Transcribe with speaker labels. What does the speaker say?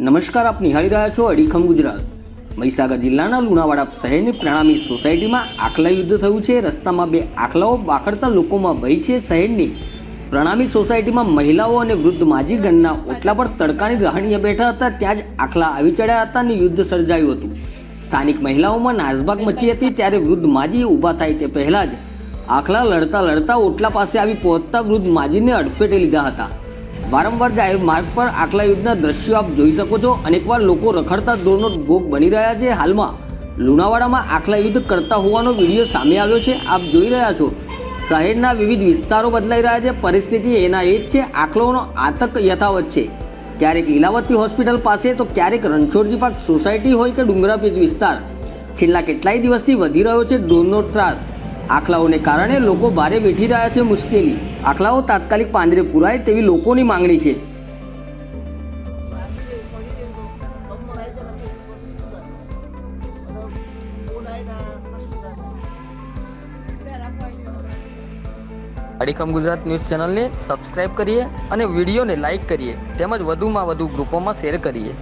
Speaker 1: નમસ્કાર, આપ નિહાળી રહ્યા છો અડીખમ ગુજરાત. મહીસાગર જિલ્લાના લુણાવાડા શહેરની પ્રણામી સોસાયટીમાં આખલા યુદ્ધ થયું છે. રસ્તામાં બે આખલાઓ બાખડતા લોકોમાં ભય છે. શહેરની પ્રણામી સોસાયટીમાં મહિલાઓ અને વૃદ્ધ માજી ગણના ઓટલા પર તડકાની રહણીએ બેઠા હતા. ત્યાં જ આખલા આવી ચડ્યા હતા અને યુદ્ધ સર્જાયું હતું. સ્થાનિક મહિલાઓમાં નાસભાગ મચી હતી ત્યારે વૃદ્ધ માજી ઊભા થાય તે પહેલાં જ આખલા લડતા લડતા ઓટલા પાસે આવી પહોંચતા વૃદ્ધ માજીને અડફેટે લીધા હતા. વારંવાર જાય માર્ગ પર આખલા યુદ્ધના દ્રશ્યો આપ જોઈ શકો છો. અનેકવાર લોકો રખડતા દોરનો ભોગ બની રહ્યા છે હાલમાં. લુણાવાડામાં આખલા યુદ્ધ કરતા હોવાનો વીડિયો સામે આવ્યો છે. આપ જોઈ રહ્યા છો. શહેરના વિવિધ વિસ્તારો બદલાઈ રહ્યા છે. પરિસ્થિતિ એના એ જ છે. આખલોનો આતંક યથાવત છે. ક્યારેક લીલાવતી હોસ્પિટલ પાસે તો ક્યારેક રણછોડજી પાર્ક સોસાયટી હોય કે ડુંગરાપીચ વિસ્તાર. છેલ્લા કેટલાય દિવસથી વધી રહ્યો છે ડ્રોનનો ત્રાસ. આખલાઓને કારણે લોકો ભારે વેઠી રહ્યા છે મુશ્કેલી. આખલાઓ તાત્કાલિક પાંજરે પુરાય તેવી લોકોની માંગણી છે.
Speaker 2: અડીખમ ગુજરાત ન્યૂઝ ચેનલને સબસ્ક્રાઇબ કરીએ અને વિડીયોને લાઇક કરીએ. તેમજ વધુમાં વધુ ગ્રુપોમાં શેર કરીએ.